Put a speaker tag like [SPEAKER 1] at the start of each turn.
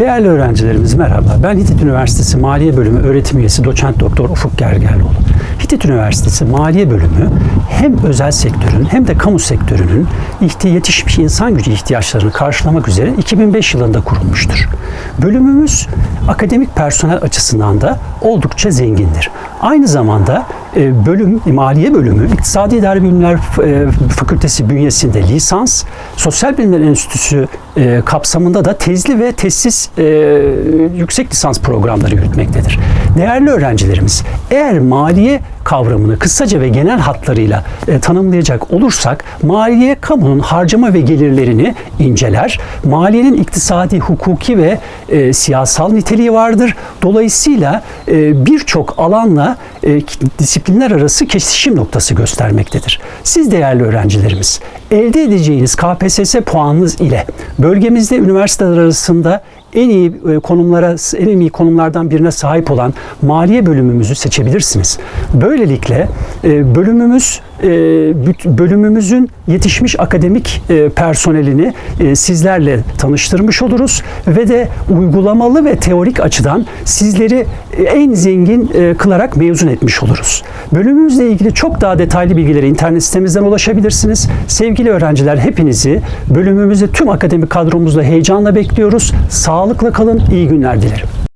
[SPEAKER 1] Değerli öğrencilerimiz merhaba. Ben Hitit Üniversitesi Maliye Bölümü öğretim üyesi doçent doktor Ufuk Gergerlioğlu. Hitit Üniversitesi Maliye Bölümü hem özel sektörün hem de kamu sektörünün yetişmiş insan gücü ihtiyaçlarını karşılamak üzere 2005 yılında kurulmuştur. Bölümümüz akademik personel açısından da oldukça zengindir. Aynı zamanda e, bölüm, maliye bölümü İktisadi İdari Bilimler e, Fakültesi bünyesinde lisans, Sosyal Bilimler Enstitüsü e, kapsamında da tezli ve tesis e, yüksek lisans programları yürütmektedir. Değerli öğrencilerimiz, eğer maliye kavramını kısaca ve genel hatlarıyla e, tanımlayacak olursak, maliye kamunun harcama ve gelirlerini inceler. Maliyenin iktisadi, hukuki ve e, siyasal niteliği vardır. Dolayısıyla e, birçok alanla e, disiplinler arası kesişim noktası göstermektedir. Siz değerli öğrencilerimiz, elde edeceğiniz KPSS puanınız ile bölgemizde üniversiteler arasında en iyi e, konumlara, en iyi konumlardan birine sahip olan maliye bölümümüzü seçebilirsiniz. Böylelikle e, bölümümüz e, büt- bölümümüzün yetişmiş akademik e, personelini e, sizlerle tanıştırmış oluruz ve de uygulamalı ve teorik açıdan sizleri e, en zengin kılarak mezun etmiş oluruz. Bölümümüzle ilgili çok daha detaylı bilgilere internet sitemizden ulaşabilirsiniz. Sevgili öğrenciler hepinizi bölümümüzde tüm akademik kadromuzla heyecanla bekliyoruz. Sağlıkla kalın, iyi günler dilerim.